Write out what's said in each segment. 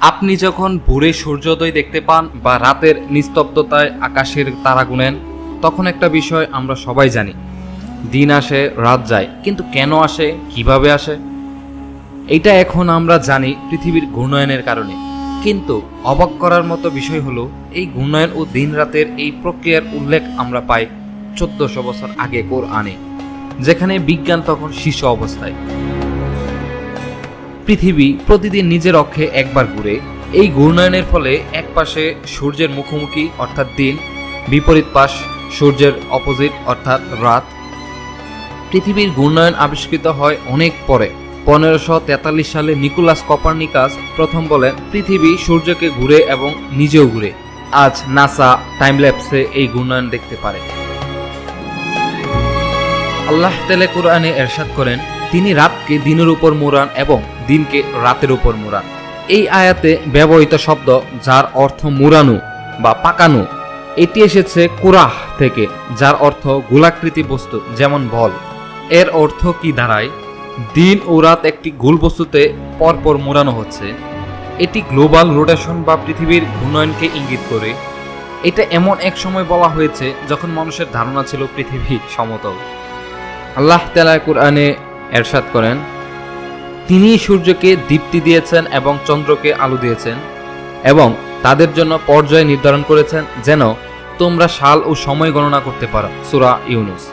আপনি যখন ভোরে সূর্যোদয় দেখতে পান বা রাতের নিস্তব্ধতায় আকাশের তারা গুনেন, তখন একটা বিষয় আমরা সবাই জানি। দিন আসে, রাত যায়, কিন্তু কেন আসে, কীভাবে আসে? এটা এখন আমরা জানি পৃথিবীর ঘূর্ণয়নের কারণে। কিন্তু অবাক করার মতো বিষয় হলো, এই ঘূর্ণয়ন ও দিন রাতের এই প্রক্রিয়ার উল্লেখ আমরা পাই চোদ্দশো বছর আগে কোরআনে, যেখানে বিজ্ঞান তখন শিশু অবস্থায়। পৃথিবী প্রতিদিন নিজের অক্ষে একবার ঘুরে, এই ঘূর্ণয়নের ফলে এক পাশে সূর্যের মুখোমুখি অর্থাৎ দিন, বিপরীত পাশ সূর্যের অপোজিট অর্থাৎ রাত। পৃথিবীর ঘূর্ণয়ন আবিষ্কৃত হয় অনেক পরে। পনেরোশো তেতাল্লিশ সালে নিকোলাস কপারনিকাস প্রথম বলেন, পৃথিবী সূর্যকে ঘুরে এবং নিজেও ঘুরে। আজ নাসা টাইমল্যাপসে এই ঘূর্ণয়ন দেখতে পারে। আল্লাহ তেলে কোরআনে এরশাদ করেন, তিনি রাতকে দিনের উপর মোড়ান এবং দিনকে রাতের উপর মোড়ান। এই আয়াতে ব্যবহৃত শব্দ, যার অর্থ মুরানু বা পাকানো, এটি এসেছে কুরাহ থেকে, যার অর্থ গোলাকৃতি বস্তু, যেমন বল। এর অর্থ কি দাঁড়ায়? দিন ও রাত একটি গোল বস্তুতে পরপর মোড়ানো হচ্ছে। এটি গ্লোবাল রোটেশন বা পৃথিবীর ঘূর্ণয়নকে ইঙ্গিত করে। এটা এমন এক সময় বলা হয়েছে, যখন মানুষের ধারণা ছিল পৃথিবী সমতল। আল্লাহ তালা কোরআনে এরশাদ করেন তিনি সূর্যকে দীপ্তি দিয়েছেন এবং চন্দ্রকে আলো দিয়েছেন এবং তাদের জন্য পর্যায় নির্ধারণ করেছেন যেন তোমরা সাল ও সময় গণনা করতে পারো। সুরা ইউনুস।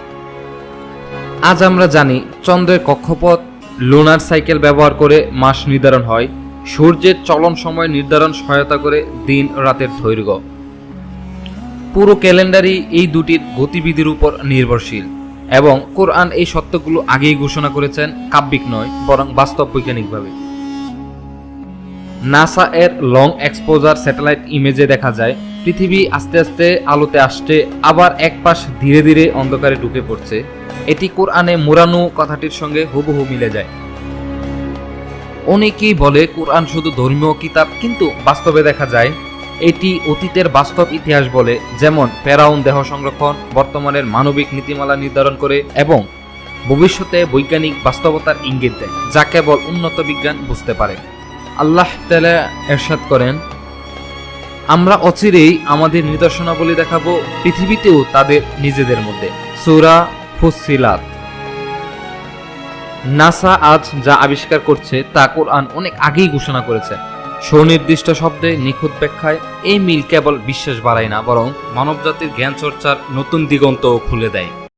আজ আমরা জানি চন্দ্রের কক্ষপথ লুনার সাইকেল ব্যবহার করে মাস নির্ধারণ হয়। সূর্যের চলন সময় নির্ধারণ সহায়তা করে দিন রাতের দৈর্ঘ্য। পুরো ক্যালেন্ডারই এই দুটির গতিবিধির উপর নির্ভরশীল। এবং কোরআন এই সত্যগুলো আগেই ঘোষণা করেছেন, কাব্যিক নয়, বরং বাস্তব বৈজ্ঞানিকভাবে। নাসা এর লং এক্সপোজার স্যাটেলাইট ইমেজে দেখা যায়, পৃথিবী আস্তে আস্তে আলোতে আসছে, আবার এক পাশ ধীরে ধীরে অন্ধকারে ঢুকে পড়ছে। এটি কোরআনে মোরানু কথাটির সঙ্গে হুবহু মিলে যায়। অনেকেই বলে কোরআন শুধু ধর্মীয় কিতাব, কিন্তু বাস্তবে দেখা যায় এটি অতীতের বাস্তব ইতিহাস বলে, যেমন ফেরাউন দেহ সংরক্ষণ, বর্তমানের মানবিক নীতিমালা নির্ধারণ করে এবং ভবিষ্যতে বৈজ্ঞানিক বাস্তবতার ইঙ্গিত দেয়, যা কেবল উন্নত বিজ্ঞান বুঝতে পারে। আল্লাহ তালা এরশাদ করেন, আমরা অচিরেই আমাদের নিদর্শনাবলী দেখাবো, পৃথিবীতেও তাদের নিজেদের মধ্যে। সুরা ফুসিলাত নাসা আজ যা আবিষ্কার করছে, তা কোরআন অনেক আগেই ঘোষণা করেছে। সুনির্দিষ্ট শব্দে নিখুঁত ব্যাখ্যায় এই মিল কেবল বিশ্বাস বাড়ায় না, বরং মানবজাতির জ্ঞান চর্চার নতুন দিগন্তও খুলে দেয়।